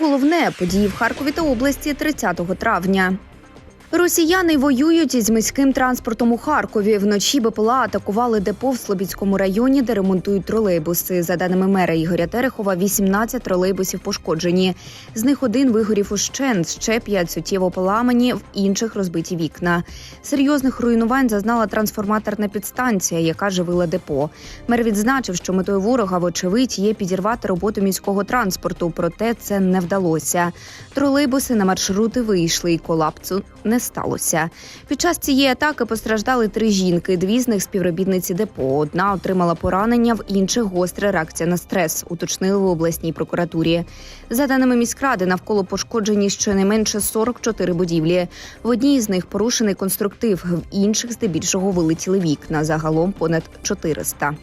головне події в Харкові та області 30 травня. Росіяни воюють із міським транспортом у Харкові. Вночі БПЛА атакували депо в Слобідському районі, де ремонтують тролейбуси. За даними мера Ігоря Терехова, 18 тролейбусів пошкоджені. З них один вигорів ущент, ще п'ять суттєво поламані, в інших розбиті вікна. Серйозних руйнувань зазнала трансформаторна підстанція, яка живила депо. Мер відзначив, що метою ворога, вочевидь, є підірвати роботу міського транспорту. Проте це не вдалося. Тролейбуси на маршрути вийшли, і колапсу не сталося. Під час цієї атаки постраждали три жінки. Дві з них співробітниці депо. Одна отримала поранення, в інших гостра реакція на стрес. Уточнили в обласній прокуратурі. За даними міськради, навколо пошкоджені щонайменше 44 будівлі. В одній з них порушений конструктив, в інших здебільшого вилетіли вікна. Загалом понад 400.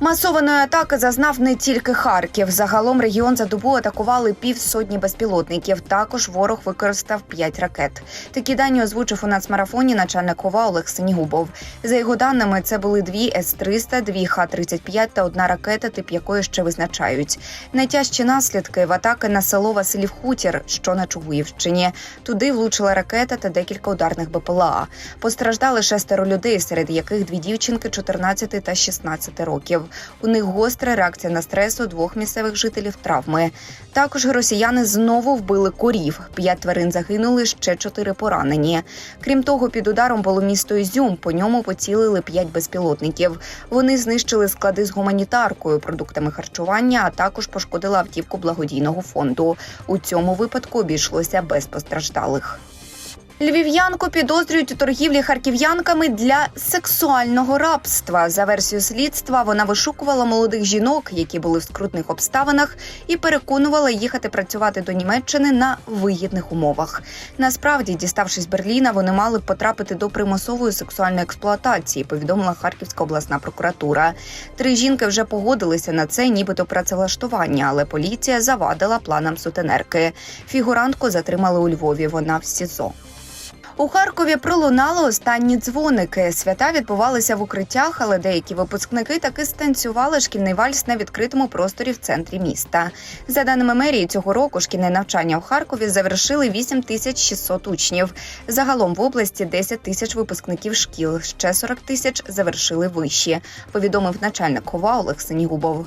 Масованої атаки зазнав не тільки Харків. Загалом регіон за добу атакували півсотні безпілотників. Також ворог використав п'ять ракет. Такі дані озвучив у нацмарафоні начальник ОВА Олег Синігубов. За його даними, це були дві С-300, дві Х-35 та одна ракета, тип якої ще визначають. Найтяжчі наслідки в атаки на село Василів Хутір, що на Чугуївщині. Туди влучила ракета та декілька ударних БПЛА. Постраждали шестеро людей, серед яких дві дівчинки 14 та 16 років. У них гостра реакція на стрес у двох місцевих жителів травми. Також росіяни знову вбили корів. П'ять тварин загинули, ще чотири поранені. Крім того, під ударом було місто Ізюм. По ньому поцілили п'ять безпілотників. Вони знищили склади з гуманітаркою, продуктами харчування, а також пошкодили автівку благодійного фонду. У цьому випадку обійшлося без постраждалих. Львів'янку підозрюють у торгівлі харків'янками для сексуального рабства. За версією слідства вона вишукувала молодих жінок, які були в скрутних обставинах, і переконувала їхати працювати до Німеччини на вигідних умовах. Насправді, діставшись Берліна, вони мали потрапити до примусової сексуальної експлуатації. Повідомила Харківська обласна прокуратура. Три жінки вже погодилися на це, нібито працевлаштування, але поліція завадила планам сутенерки. Фігурантку затримали у Львові. Вона в СІЗО. У Харкові пролунали останні дзвоники. Свята відбувалися в укриттях, але деякі випускники таки станцювали шкільний вальс на відкритому просторі в центрі міста. За даними мерії, цього року шкільне навчання у Харкові завершили 8600 учнів. Загалом в області 10 тисяч випускників шкіл. Ще 40 тисяч завершили вищі. Повідомив начальник ХОВА Олег Синігубов.